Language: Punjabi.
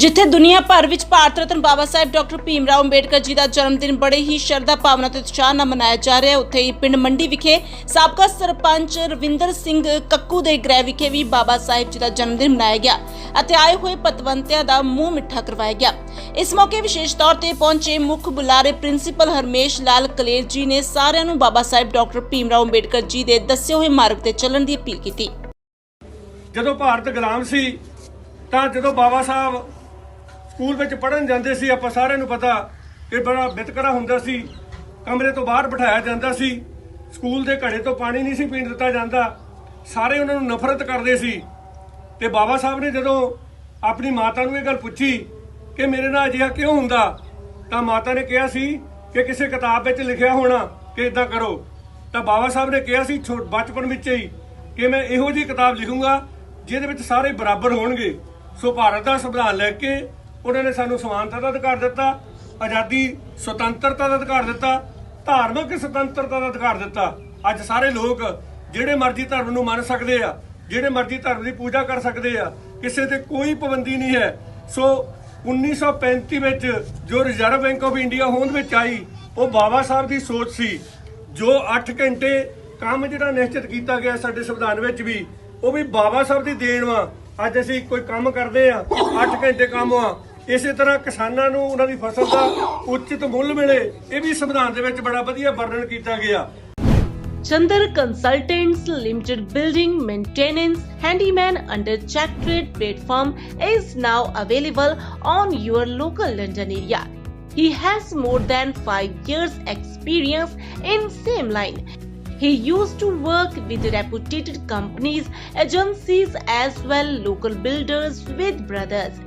ਜਿੱਥੇ ਦੁਨੀਆ ਭਰ ਵਿੱਚ ਭਾਰਤ ਰਤਨ ਬਾਬਾ ਸਾਹਿਬ ਡਾਕਟਰ ਭੀਮ ਰਾਓ ਅੰਬੇਡਕਰ ਜੀ ਦਾ ਜਨਮ ਦਿਨ ਬੜੇ ਹੀ ਸ਼ਰਧਾ ਭਾਵਨਾ ਤੇ ਉਤਸ਼ਾਹ ਨਾਲ ਮਨਾਇਆ ਜਾ ਰਿਹਾ ਹੈ। ਉੱਥੇ ਹੀ ਪਿੰਡ ਮੰਡੀ ਵਿਖੇ ਸਾਬਕਾ ਸਰਪੰਚ ਰਵਿੰਦਰ ਸਿੰਘ ਕੱਕੂ ਦੇ ਗ੍ਰਹਿ ਵਿਖੇ ਵੀ ਬਾਬਾ ਸਾਹਿਬ ਜੀ ਦਾ ਜਨਮ ਦਿਨ ਮਨਾਇਆ ਗਿਆ ਅਤੇ ਆਏ ਹੋਏ ਪਤਵੰਤਿਆਂ ਦਾ ਮੂੰਹ ਮਿੱਠਾ ਕਰਵਾਇਆ ਗਿਆ। ਇਸ ਮੌਕੇ ਵਿਸ਼ੇਸ਼ ਤੌਰ ਤੇ ਪਹੁੰਚੇ ਮੁੱਖ ਬੁਲਾਰੇ ਪ੍ਰਿੰਸੀਪਲ ਹਰਮੇਸ਼ ਲਾਲ ਕਲੇਰ ਜੀ ਨੇ ਸਾਰਿਆਂ ਨੂੰ ਬਾਬਾ ਸਾਹਿਬ ਡਾਕਟਰ ਭੀਮ ਰਾਓ ਅੰਬੇਡਕਰ ਜੀ ਦੇ ਦੱਸੇ ਹੋਏ ਮਾਰਗ ਤੇ ਚੱਲਣ ਦੀ ਅਪੀਲ ਕੀਤੀ। ਜਦੋਂ ਭਾਰਤ ਗੁਲਾਮ ਸੀ ਤਾਂ ਜਦੋਂ ਬਾਬਾ ਸਾਹਿਬ ਸਕੂਲ ਵਿੱਚ ਪੜ੍ਹਨ ਜਾਂਦੇ ਸੀ, ਆਪਾਂ ਸਾਰਿਆਂ ਨੂੰ ਪਤਾ ਕਿ ਬੜਾ ਵਿਤਕਰਾ ਹੁੰਦਾ ਸੀ। ਕਮਰੇ ਤੋਂ ਬਾਹਰ ਬਿਠਾਇਆ ਜਾਂਦਾ ਸੀ। ਸਕੂਲ ਦੇ ਘੜੇ ਤੋਂ ਪਾਣੀ ਨਹੀਂ ਸੀ ਪੀਣ ਦਿੱਤਾ ਜਾਂਦਾ। ਸਾਰੇ ਉਹਨਾਂ ਨੂੰ ਨਫ਼ਰਤ ਕਰਦੇ ਸੀ। ਤੇ ਬਾਬਾ ਸਾਹਿਬ ਨੇ ਜਦੋਂ ਆਪਣੀ ਮਾਤਾ ਨੂੰ ਇਹ ਗੱਲ ਪੁੱਛੀ ਕਿ ਮੇਰੇ ਨਾਲ ਅਜਿਹਾ ਕਿਉਂ ਹੁੰਦਾ, ਤਾਂ ਮਾਤਾ ਨੇ ਕਿਹਾ ਸੀ ਕਿ ਕਿਸੇ ਕਿਤਾਬ ਵਿੱਚ ਲਿਖਿਆ ਹੋਣਾ ਕਿ ਇਦਾਂ ਕਰੋ। ਤਾਂ ਬਾਬਾ ਸਾਹਿਬ ਨੇ ਕਿਹਾ ਸੀ ਛੋ- ਬਚਪਨ ਵਿੱਚ ਹੀ ਕਿ ਮੈਂ ਇਹੋ ਜਿਹੀ ਕਿਤਾਬ ਲਿਖੂੰਗਾ, ਜਿਹਦੇ ਵਿੱਚ ਸਾਰੇ ਬਰਾਬਰ ਹੋਣਗੇ। ਸੋ ਭਾਰਤ ਦਾ ਸੰਵਿਧਾਨ ਲੈ ਕੇ ਉਹਨਾਂ ਨੇ ਸਾਨੂੰ ਸਮਾਨਤਾ ਦਾ ਅਧਿਕਾਰ ਦਿੱਤਾ, ਆਜ਼ਾਦੀ ਸੁਤੰਤਰਤਾ ਦਾ ਅਧਿਕਾਰ ਦਿੱਤਾ, ਧਾਰਮਿਕ ਸੁਤੰਤਰਤਾ ਦਾ ਅਧਿਕਾਰ ਦਿੱਤਾ। ਅੱਜ ਸਾਰੇ ਲੋਕ ਜਿਹੜੇ ਮਰਜ਼ੀ ਧਰਮ ਨੂੰ ਮੰਨ ਸਕਦੇ ਆ, ਜਿਹੜੇ ਮਰਜ਼ੀ ਧਰਮ ਦੀ ਪੂਜਾ ਕਰ ਸਕਦੇ ਆ, ਕਿਸੇ ਤੇ ਕੋਈ ਪਾਬੰਦੀ ਨਹੀਂ ਹੈ। ਸੋ 1935 ਵਿੱਚ ਜੋ ਰਿਜ਼ਰਵ ਬੈਂਕ ਆਫ ਇੰਡੀਆ ਹੋਂਦ ਵਿੱਚ ਆਈ, ਉਹ ਬਾਬਾ ਸਾਹਿਬ ਦੀ ਸੋਚ ਸੀ, ਜੋ 8 ਘੰਟੇ ਕੰਮ ਜਿਹੜਾ ਨਿਸ਼ਚਿਤ ਕੀਤਾ ਗਿਆ ਸਾਡੇ ਸੰਵਿਧਾਨ ਵਿੱਚ ਵੀ, ਉਹ ਵੀ ਬਾਬਾ ਸਾਹਿਬ ਦੀ ਦੇਣ ਵਾ। ਅੱਜ ਅਸੀਂ ਕੋਈ ਕੰਮ ਕਰਦੇ ਆ 8 ਘੰਟੇ ਕੰਮ ਆ ਇਸੇ ਤਰ੍ਹਾਂ ਕਿਸਾਨਾਂ ਨੂੰ ਉਹਨਾਂ ਦੀ ਫਸਲ ਦਾ ਉਚਿਤ ਮੁੱਲ ਮਿਲੇ ਇਹ ਵੀ ਸੰਵਿਧਾਨ ਦੇ ਵਿੱਚ ਬੜਾ ਵਧੀਆ ਵਰਣਨ ਕੀਤਾ ਗਿਆ Chandar Consultants Limited Building Maintenance Handyman under Check Trade platform is now available on your local London area. He has more than 5 years experience in same line. He used to work with reputed companies, agencies as well local builders with brothers.